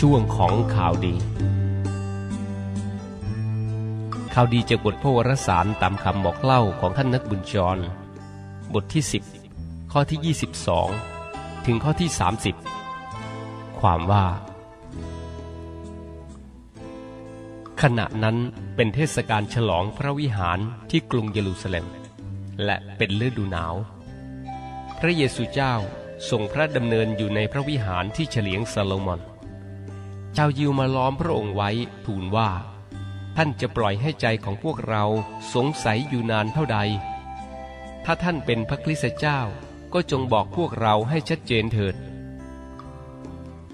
ช่วงของข่าวดี ข่าวดีจากบทพระวรสารตามคำบอกเล่าของท่านนักบุญจร บทที่ 10 ข้อที่ 22 ถึงข้อที่ 30 ความว่า ขณะนั้นเป็นเทศกาลฉลองพระวิหารที่กรุงเยรูซาเล็ม และเป็นฤดูหนาว พระเยซูเจ้าทรงพระดำเนินอยู่ในพระวิหารที่เฉลียงซาโลมอน ชาวยิวมาล้อมพระองค์ไว้ทูลว่า ท่านจะปล่อยให้ใจของพวกเราสงสัยอยู่นานเท่าใด ถ้าท่านเป็นพระคริสต์เจ้าก็จงบอกพวกเราให้ชัดเจนเถิด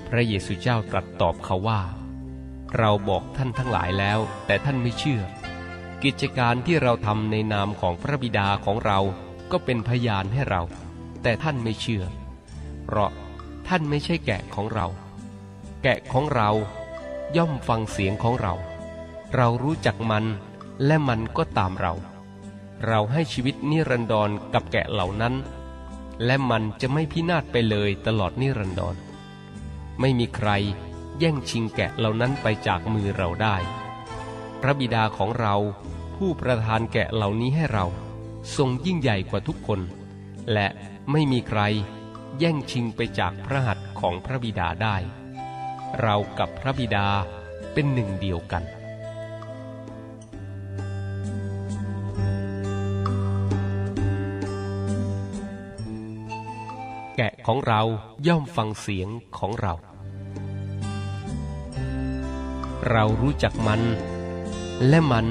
พระเยซูเจ้าตรัสตอบเขาว่า เราบอกท่านทั้งหลายแล้ว แต่ท่านไม่เชื่อ กิจการที่เราทำในนามของพระบิดาของเราก็เป็นพยานให้เรา แต่ท่านไม่เชื่อ เพราะท่านไม่ใช่แกะของเรา แกะของเรา ย่อมฟังเสียงของเรา เรารู้จักมันและมันก็ตามเรา เราให้ชีวิตนิรันดรกับแกะเหล่านั้น และมันจะไม่พินาศไปเลยตลอดนิรันดร ไม่มีใครแย่งชิงแกะเหล่านั้นไปจากมือเราได้ พระบิดาของเราผู้ประทานแกะเหล่านี้ให้เรา ทรงยิ่งใหญ่กว่าทุกคน และไม่มีใครแย่งชิงไปจากพระหัตถ์ของพระบิดาได้ เรากับพระบิดาเป็นหนึ่งเดียวกัน แกะของเราย่อมฟังเสียงของเรา เรารู้จักมัน และมัน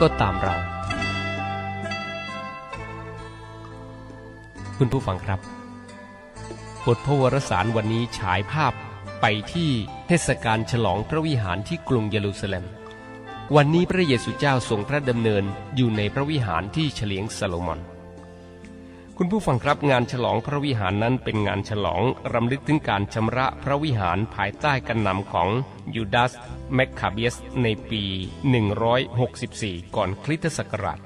ก็ตามเรา คุณผู้ฟังครับ บทพระวรสารวันนี้ฉายภาพ ไปที่เทศกาลฉลองพระวิหารที่กรุงเยรูซาเล็ม วันนี้พระเยซูเจ้าทรงพระดำเนินอยู่ในพระวิหารที่เฉลียงซาโลมอน คุณผู้ฟังครับงานฉลองพระวิหารนั้นเป็นงานฉลองรำลึกถึงการชำระพระวิหารภายใต้การนำของยูดาสแมคคาเบียสในปี 164 ก่อนคริสตศักราช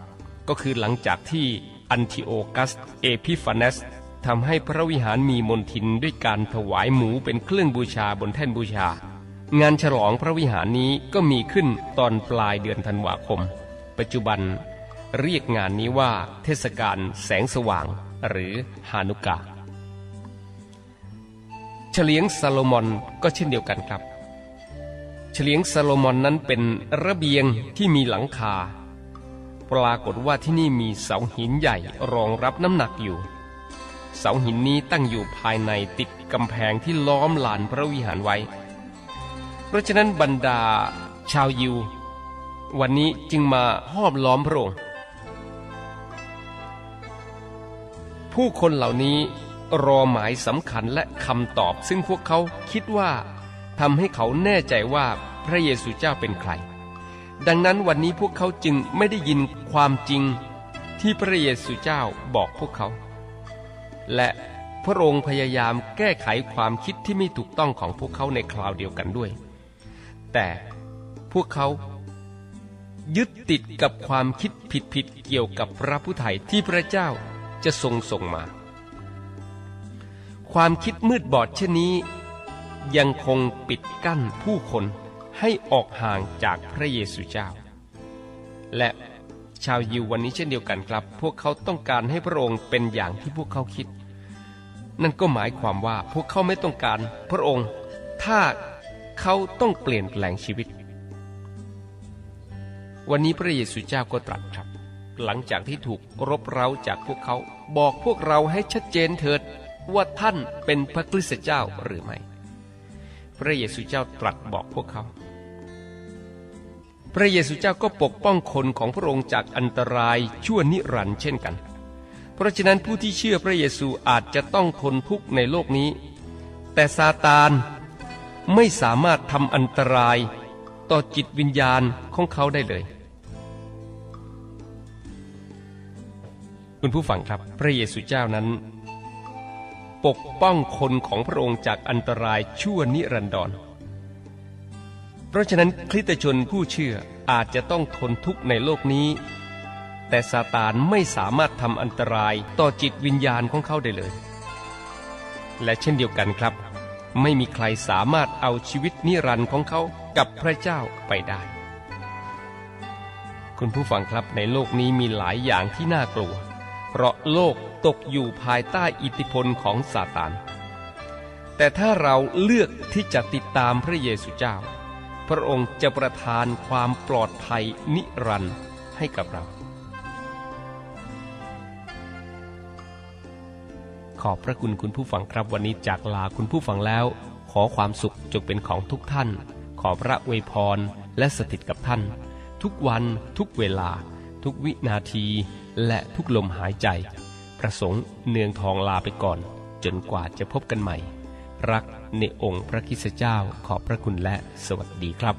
ก็คือหลังจากที่อันทิโอกัสเอพิฟาเนส ทำให้พระวิหารมีมนทินด้วยการถวายหมูเป็นเครื่องบูชาบนแท่นบูชา งานฉลองพระวิหารนี้ก็มีขึ้นตอนปลายเดือนธันวาคม ปัจจุบันเรียกงานนี้ว่าเทศกาลแสงสว่าง หรือฮานุกาเฉลียงซาโลมอนก็เช่นเดียวกันครับ เฉลียงซาโลมอนนั้นเป็นระเบียงที่มีหลังคา ปรากฏว่าที่นี่มีเสาหินใหญ่รองรับน้ำหนักอยู่ เสาหินนี้ตั้งอยู่ภายในติดกำแพงที่ล้อมลานพระวิหารไว้ เพราะฉะนั้นบรรดาชาวยิว วันนี้จึงมาห้อมล้อมพระองค์ผู้คนเหล่านี้รอหมายสำคัญและคำตอบ ซึ่งพวกเขาคิดว่าทำให้เขาแน่ใจว่าพระเยซูเจ้าเป็นใคร ดังนั้นวันนี้พวกเขาจึงไม่ได้ยินความจริงที่พระเยซูเจ้าบอกพวกเขา และพระองค์พยายามแก้ไขความคิดที่ไม่ถูกต้องของพวกเขาในคราวเดียวกันด้วย แต่พวกเขายึดติดกับความคิดผิดๆเกี่ยวกับพระผู้ไถ่ที่พระเจ้าจะทรงส่งมา ความคิดมืดบอดเช่นนี้ ยังคงปิดกั้นผู้คนให้ออกห่างจากพระเยซูเจ้า และ ชาวยิววันนี้เช่นเดียวกันครับ พวกเขาต้องการให้พระองค์เป็นอย่างที่พวกเขาคิด นั่นก็หมายความว่าพวกเขาไม่ต้องการพระองค์ ถ้าเขาต้องเปลี่ยนแปลงชีวิต วันนี้พระเยซูเจ้าก็ตรัสครับ หลังจากที่ถูกรบเร้าจากพวกเขา บอกพวกเราให้ชัดเจนเถิดว่าท่านเป็นพระคริสต์เจ้าหรือไม่ พระเยซูเจ้าตรัสบอกพวกเขา พระเยซูเจ้าก็ปกป้องคนของพระองค์จากอันตรายชั่วนิรันดร์เช่นกัน เพราะฉะนั้นผู้ที่เชื่อพระเยซูอาจจะต้องทนทุกข์ในโลกนี้ แต่ซาตานไม่สามารถทำอันตรายต่อจิตวิญญาณของเขาได้เลย คุณผู้ฟังครับ พระเยซูเจ้านั้น ปกป้องคนของพระองค์จากอันตรายชั่วนิรันดร เพราะฉะนั้นคริสตชนผู้เชื่ออาจจะต้องทนทุกข์ในโลกนี้ แต่ซาตานไม่สามารถทำอันตรายต่อจิตวิญญาณของเขาได้เลย และเช่นเดียวกันครับ ไม่มีใครสามารถเอาชีวิตนิรันดร์ของเขากับพระเจ้าไปได้ คุณผู้ฟังครับในโลกนี้มีหลายอย่างที่น่ากลัว เพราะโลกตกอยู่ภายใต้อิทธิพลของซาตานแต่ถ้าเราเลือกที่จะติดตามพระเยซูเจ้า พระองค์จะประทานความปลอดภัยนิรันดร์ให้กับเรา ขอบพระคุณคุณผู้ฟังครับวันนี้จากลาคุณผู้ฟังแล้ว ขอความสุขจงเป็นของทุกท่าน ขอพระอวยพรและสถิตกับท่าน ทุกวันทุกเวลา ทุกวินาที และทุกลมหายใจ ประสงค์เนืองทองลาไปก่อน จนกว่าจะพบกันใหม่ รักในองค์พระคิสเจ้าขอบพระคุณและสวัสดีครับ